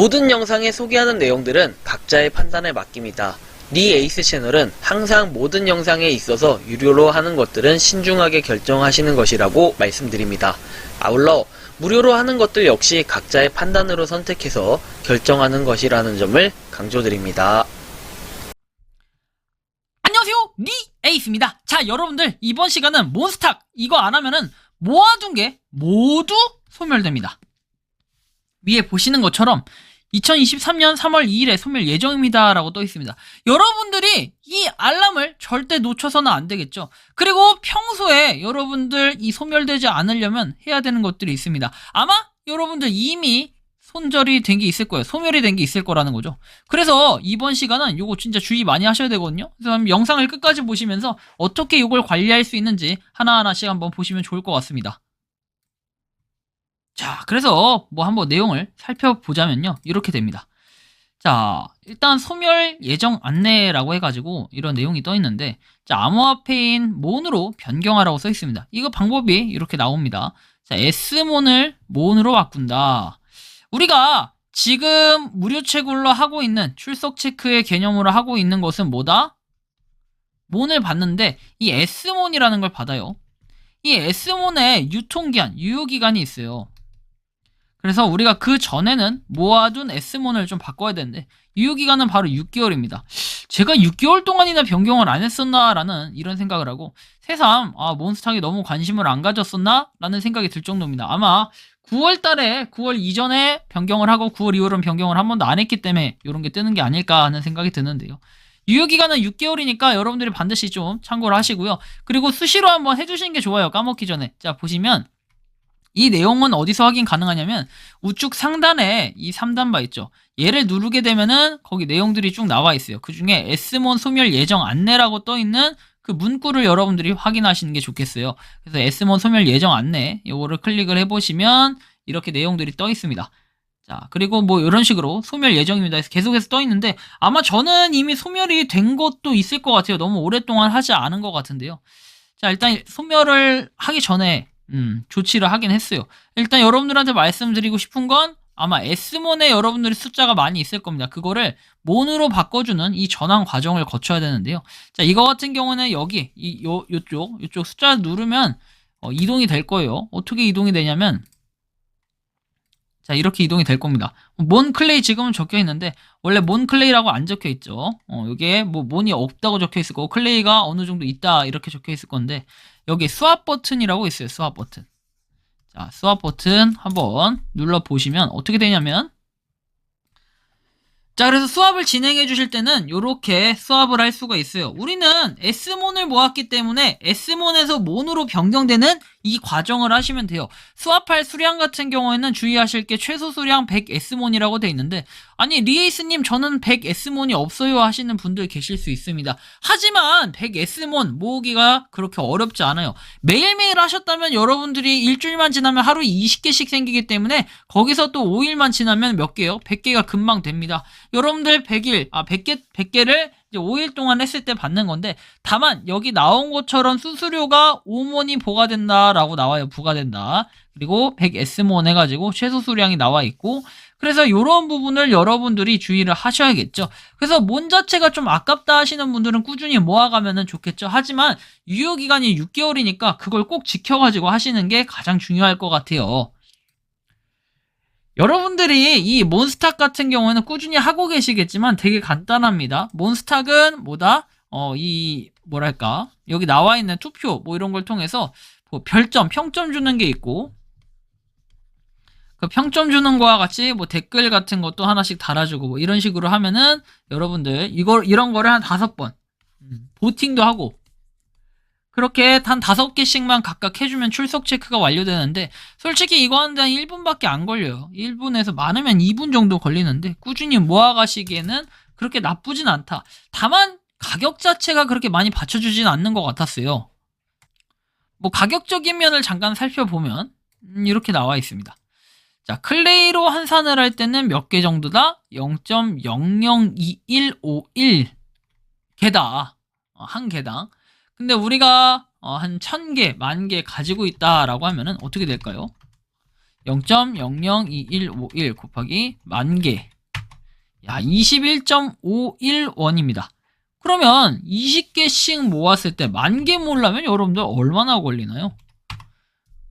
모든 영상에 소개하는 내용들은 각자의 판단에 맡깁니다. 니 에이스 채널은 항상 모든 영상에 있어서 유료로 하는 것들은 신중하게 결정하시는 것이라고 말씀드립니다. 아울러 무료로 하는 것들 역시 각자의 판단으로 선택해서 결정하는 것이라는 점을 강조드립니다. 안녕하세요 니 에이스입니다 자 여러분들 이번 시간은 몬스탁 이거 안 하면은 모아둔 게 모두 소멸됩니다 위에 보시는 것처럼 2023년 3월 2일에 소멸 예정입니다 라고 떠 있습니다. 여러분들이 이 알람을 절대 놓쳐서는 안 되겠죠. 그리고 평소에 여러분들 이 소멸되지 않으려면 해야 되는 것들이 있습니다. 아마 여러분들 이미 손절이 된 게 있을 거예요. 소멸이 된 게 있을 거라는 거죠. 그래서 이번 시간은 요거 진짜 주의 많이 하셔야 되거든요. 그래서 영상을 끝까지 보시면서 어떻게 요걸 관리할 수 있는지 하나하나씩 한번 보시면 좋을 것 같습니다. 자, 그래서 뭐 한번 내용을 살펴보자면요. 이렇게 됩니다. 자, 일단 소멸 예정 안내라고 해가지고 이런 내용이 떠 있는데, 자, 암호화폐인 몬으로 변경하라고 써 있습니다. 이거 방법이 이렇게 나옵니다. 자, S몬을 몬으로 바꾼다. 우리가 지금 무료 채굴로 하고 있는 출석 체크의 개념으로 하고 있는 것은 뭐다? 몬을 받는데 이 S몬이라는 걸 받아요. 이 S몬의 유통기한, 유효기간이 있어요. 그래서 우리가 그 전에는 모아둔 S몬을 좀 바꿔야 되는데 유효기간은 바로 6개월입니다. 제가 6개월 동안이나 변경을 안 했었나라는 이런 생각을 하고 새삼 아 몬스탁에 너무 관심을 안 가졌었나라는 생각이 들 정도입니다. 아마 9월 달에 9월 이전에 변경을 하고 9월 이후로는 변경을 한 번도 안 했기 때문에 이런 게 뜨는 게 아닐까 하는 생각이 드는데요. 유효기간은 6개월이니까 여러분들이 반드시 좀 참고를 하시고요. 그리고 수시로 한번 해주시는 게 좋아요. 까먹기 전에. 자, 보시면 이 내용은 어디서 확인 가능하냐면 우측 상단에 이 3단 바 있죠. 얘를 누르게 되면은 거기 내용들이 쭉 나와 있어요. 그 중에 S몬 소멸 예정 안내라고 떠 있는 그 문구를 여러분들이 확인하시는 게 좋겠어요. 그래서 S몬 소멸 예정 안내 요거를 클릭을 해보시면 이렇게 내용들이 떠 있습니다. 자, 그리고 뭐 이런 식으로 소멸 예정입니다. 해서 계속해서 떠 있는데 아마 저는 이미 소멸이 된 것도 있을 것 같아요. 너무 오랫동안 하지 않은 것 같은데요. 자, 일단 소멸을 하기 전에 음, 조치를 하긴 했어요. 일단 여러분들한테 말씀드리고 싶은 건 아마 S몬에 여러분들이 숫자가 많이 있을 겁니다. 그거를 몬으로 바꿔주는 이 전환 과정을 거쳐야 되는데요. 자, 이거 같은 경우는 여기, 이, 요, 요쪽, 요쪽 숫자 누르면 어, 이동이 될 거예요. 어떻게 이동이 되냐면, 자, 이렇게 이동이 될 겁니다. 몬 클레이 지금은 적혀 있는데, 원래 몬 클레이라고 안 적혀 있죠. 어, 여기에 뭐 몬이 없다고 적혀 있을 거고, 클레이가 어느 정도 있다, 이렇게 적혀 있을 건데, 여기 스왑 버튼이라고 있어요. 스왑 버튼. 자, 스왑 버튼 한번 눌러 보시면 어떻게 되냐면 자, 그래서 수압을 진행해 주실 때는 이렇게 수압을 할 수가 있어요. 우리는 S몬을 모았기 때문에 S몬에서 몬으로 변경되는 이 과정을 하시면 돼요. 수압할 수량 같은 경우에는 주의하실 게 최소 수량 100S몬이라고 돼 있는데 아니 리에이스님 저는 100S몬이 없어요 하시는 분들 계실 수 있습니다. 하지만 100S몬 모으기가 그렇게 어렵지 않아요. 매일매일 하셨다면 여러분들이 일주일만 지나면 하루에 20개씩 생기기 때문에 거기서 또 5일만 지나면 몇 개요? 100개가 금방 됩니다. 여러분들 100일, 아 100개 100개를 이제 5일 동안 했을 때 받는 건데 다만 여기 나온 것처럼 수수료가 5몬이 부과된다라고 나와요. 부과된다. 그리고 100S몬 해가지고 최소 수량이 나와 있고 그래서 이런 부분을 여러분들이 주의를 하셔야겠죠. 그래서 몬 자체가 좀 아깝다 하시는 분들은 꾸준히 모아가면 좋겠죠. 하지만 유효기간이 6개월이니까 그걸 꼭 지켜가지고 하시는 게 가장 중요할 것 같아요. 여러분들이 이 몬스탁 같은 경우에는 꾸준히 하고 계시겠지만 되게 간단합니다. 몬스탁은 뭐다? 어, 이, 뭐랄까. 여기 나와 있는 투표, 뭐 이런 걸 통해서 뭐 별점, 평점 주는 게 있고, 그 평점 주는 거와 같이 뭐 댓글 같은 것도 하나씩 달아주고 뭐 이런 식으로 하면은 여러분들 이걸, 이런 거를 한 다섯 번, 음, 보팅도 하고, 그렇게 단 다섯 개씩만 각각 해주면 출석 체크가 완료되는데 솔직히 이거 하는데 한 1분밖에 안 걸려요. 1분에서 많으면 2분 정도 걸리는데 꾸준히 모아가시기에는 그렇게 나쁘진 않다. 다만 가격 자체가 그렇게 많이 받쳐주진 않는 것 같았어요. 뭐 가격적인 면을 잠깐 살펴보면 음, 이렇게 나와 있습니다. 자 클레이로 환산을 할 때는 몇 개 정도다? 0.002151 개다. 어, 한 개당. 근데 우리가 어, 한 1000개, 만 개 가지고 있다라고 하면은 어떻게 될까요? 0.002151 곱하기 만 개. 야, 21.511원입니다. 그러면 20개씩 모았을 때 만 개 모으려면 여러분들 얼마나 걸리나요?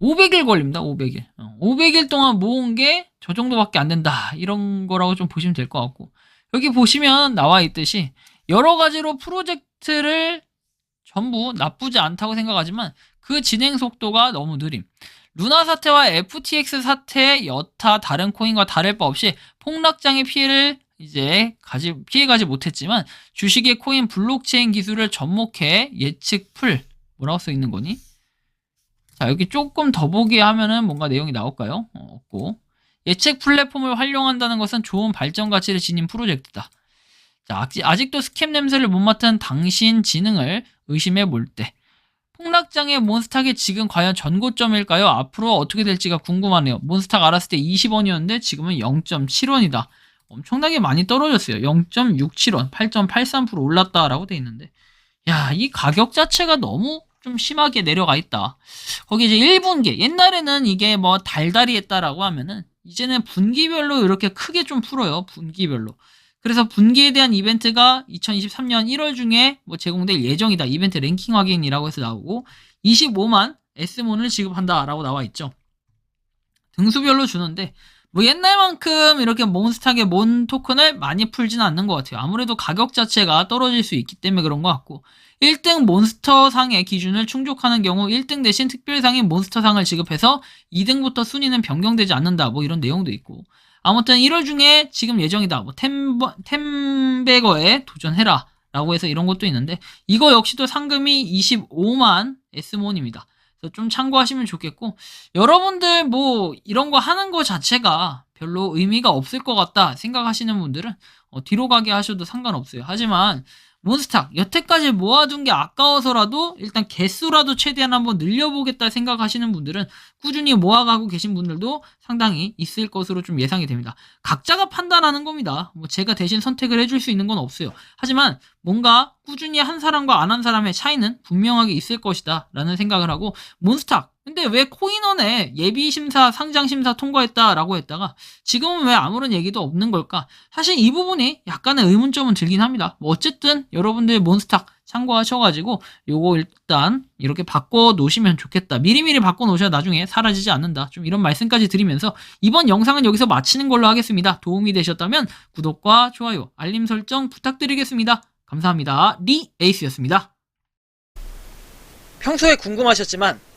500일 걸립니다. 500일. 500일 동안 모은 게 저 정도밖에 안 된다. 이런 거라고 좀 보시면 될 것 같고. 여기 보시면 나와 있듯이 여러 가지로 프로젝트를 전부 나쁘지 않다고 생각하지만 그 진행 속도가 너무 느림. 루나 사태와 FTX 사태 여타 다른 코인과 다를 바 없이 폭락장의 피해를 이제 가지 피해가지 못했지만 주식의 코인 블록체인 기술을 접목해 예측 풀 뭐라고 써 있는 거니? 자 여기 조금 더 보기 하면은 뭔가 내용이 나올까요? 어, 없고 예측 플랫폼을 활용한다는 것은 좋은 발전 가치를 지닌 프로젝트다. 자, 아직- 아직도 스캠 냄새를 못 맡은 당신 지능을 의심해 볼 때. 폭락장의 몬스탁이 지금 과연 전고점일까요? 앞으로 어떻게 될지가 궁금하네요. 몬스탁 알았을 때 20원이었는데 지금은 0.7원이다. 엄청나게 많이 떨어졌어요. 0.67원, 8.83% 올랐다라고 돼 있는데. 야, 이 가격 자체가 너무 좀 심하게 내려가 있다. 거기 이제 1분기. 옛날에는 이게 뭐 달달이 했다라고 하면은 이제는 분기별로 이렇게 크게 좀 풀어요. 분기별로. 그래서 분기에 대한 이벤트가 2023년 1월 중에 뭐 제공될 예정이다. 이벤트 랭킹 확인이라고 해서 나오고 25만 S몬을 지급한다라고 나와 있죠. 등수별로 주는데 뭐 옛날만큼 이렇게 몬스탁의 몬 토큰을 많이 풀지는 않는 것 같아요. 아무래도 가격 자체가 떨어질 수 있기 때문에 그런 것 같고 1등 몬스터 상의 기준을 충족하는 경우 1등 대신 특별상인 몬스터 상을 지급해서 2등부터 순위는 변경되지 않는다. 뭐 이런 내용도 있고 아무튼 1월 중에 지금 예정이다. 뭐 템버, 템베거에 도전해라. 라고 해서 이런 것도 있는데 이거 역시도 상금이 25만 S몬입니다. 그래서 좀 참고하시면 좋겠고 여러분들 뭐 이런 거 하는 거 자체가 별로 의미가 없을 것 같다 생각하시는 분들은 어, 뒤로 가게 하셔도 상관없어요. 하지만 몬스탁 여태까지 모아둔 게 아까워서라도 일단 개수라도 최대한 한번 늘려보겠다 생각하시는 분들은 꾸준히 모아가고 계신 분들도 상당히 있을 것으로 좀 예상이 됩니다. 각자가 판단하는 겁니다. 뭐 제가 대신 선택을 해줄 수 있는 건 없어요. 하지만 뭔가 꾸준히 한 사람과 안 한 사람의 차이는 분명하게 있을 것이다 라는 생각을 하고 몬스탁 근데 왜 코인원에 예비 심사 상장 심사 통과했다라고 했다가 지금은 왜 아무런 얘기도 없는 걸까? 사실 이 부분이 약간의 의문점은 들긴 합니다. 뭐 어쨌든 여러분들 몬스탁 참고하셔가지고 요거 일단 이렇게 바꿔 놓으시면 좋겠다. 미리미리 바꿔 놓으셔야 나중에 사라지지 않는다. 좀 이런 말씀까지 드리면서 이번 영상은 여기서 마치는 걸로 하겠습니다. 도움이 되셨다면 구독과 좋아요, 알림 설정 부탁드리겠습니다. 감사합니다. 리 에이스였습니다. 평소에 궁금하셨지만